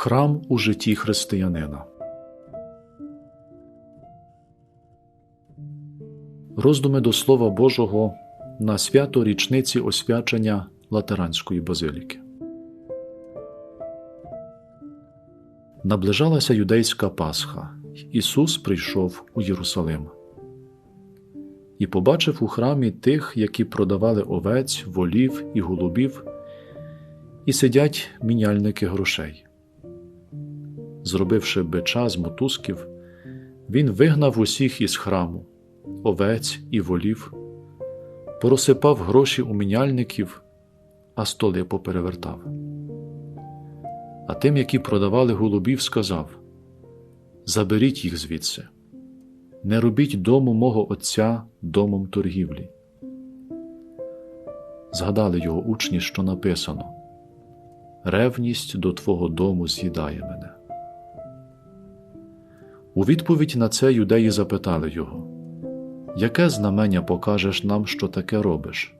Храм у житті християнина. Роздуми до Слова Божого на свято річниці освячення Латеранської базиліки. Наближалася юдейська Пасха. Ісус прийшов у Єрусалим і побачив у храмі тих, які продавали овець, волів і голубів, і сидять міняльники грошей. Зробивши бича з мотузків, він вигнав усіх із храму, овець і волів, порозсипав гроші у міняльників, а столи поперевертав. А тим, які продавали голубів, сказав Заберіть їх звідси, не робіть дому мого Отця домом торгівлі. Згадали його учні, що написано Ревність до Твого дому з'їдає мене. У відповідь на це юдеї запитали його Яке знамення покажеш нам, що таке робиш?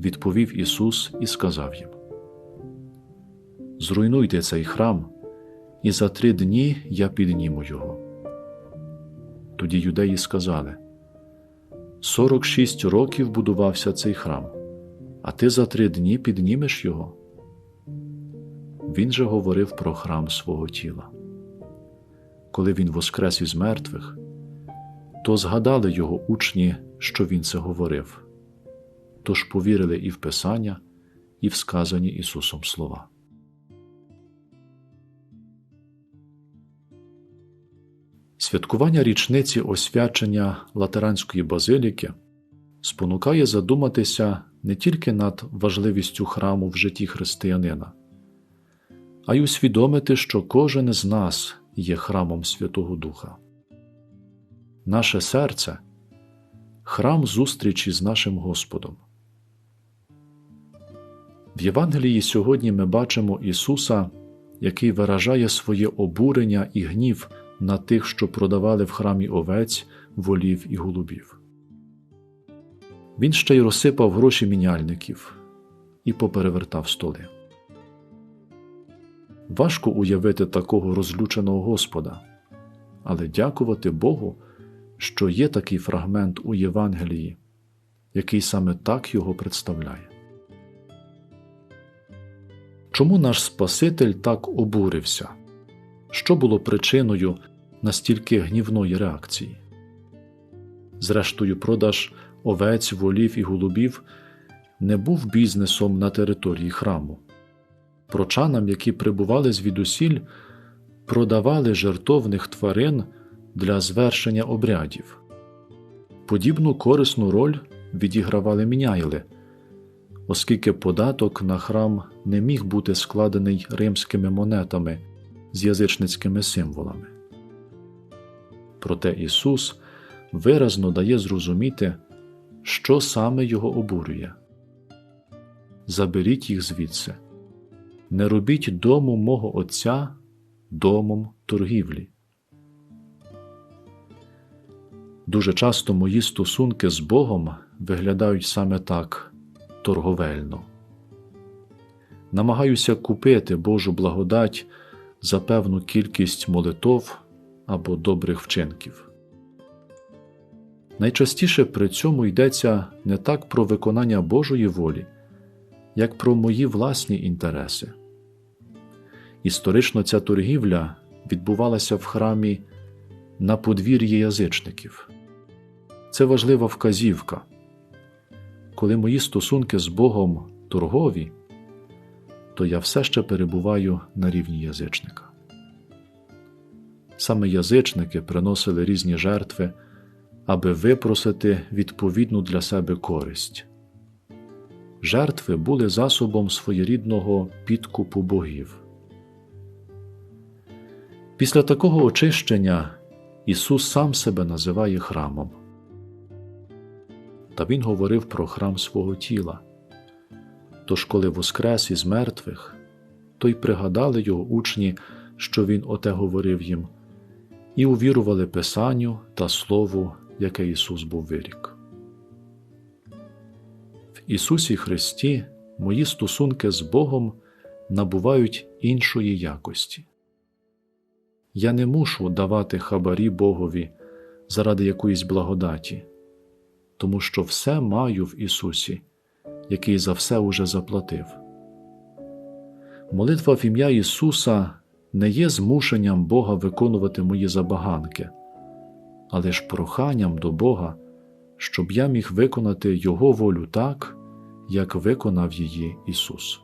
Відповів Ісус і сказав їм Зруйнуйте цей храм, і за три дні я підніму його. Тоді юдеї сказали Сорок шість років будувався цей храм, а ти за три дні піднімеш його. Він же говорив про храм свого тіла. Коли він воскрес із мертвих, то згадали його учні, що він це говорив, тож повірили і в Писання, і в сказані Ісусом слова. Святкування річниці освячення Латеранської базиліки спонукає задуматися не тільки над важливістю храму в житті християнина, а й усвідомити, що кожен з нас є храмом Святого Духа. Наше серце храм зустрічі з нашим Господом. В Євангелії сьогодні ми бачимо Ісуса, який виражає своє обурення і гнів на тих, що продавали в храмі овець, волів і голубів. Він ще й розсипав гроші міняльників і поперевертав столи. Важко уявити такого розлюченого Господа, але дякувати Богу, що є такий фрагмент у Євангелії, який саме так його представляє. Чому наш Спаситель так обурився? Що було причиною настільки гнівної реакції? Зрештою, продаж овець, волів і голубів не був бізнесом на території храму. Прочанам, які прибували звідусіль, продавали жертовних тварин для звершення обрядів. Подібну корисну роль відігравали міняйли, оскільки податок на храм не міг бути складений римськими монетами з язичницькими символами. Проте Ісус виразно дає зрозуміти, що саме Його обурює. Заберіть їх звідси, не робіть дому мого Отця домом торгівлі. Дуже часто мої стосунки з Богом виглядають саме так торговельно. Намагаюся купити Божу благодать за певну кількість молитов або добрих вчинків. Найчастіше при цьому йдеться не так про виконання Божої волі, як про мої власні інтереси. Історично ця торгівля відбувалася в храмі на подвір'ї язичників. Це важлива вказівка. Коли мої стосунки з Богом торгові, то я все ще перебуваю на рівні язичника. Саме язичники приносили різні жертви, аби випросити відповідну для себе користь. Жертви були засобом своєрідного підкупу богів. Після такого очищення Ісус сам себе називає храмом. Та Він говорив про храм свого тіла. Тож, коли воскрес із мертвих, то й пригадали його учні, що Він оте говорив їм, і увірували Писанню та Слову, яке Ісус був вирік. В Ісусі Христі мої стосунки з Богом набувають іншої якості. Я не мушу давати хабарі Богові заради якоїсь благодаті, тому що все маю в Ісусі, який за все уже заплатив. Молитва в ім'я Ісуса не є змушенням Бога виконувати мої забаганки, але ж проханням до Бога, щоб я міг виконати Його волю так, як виконав її Ісус.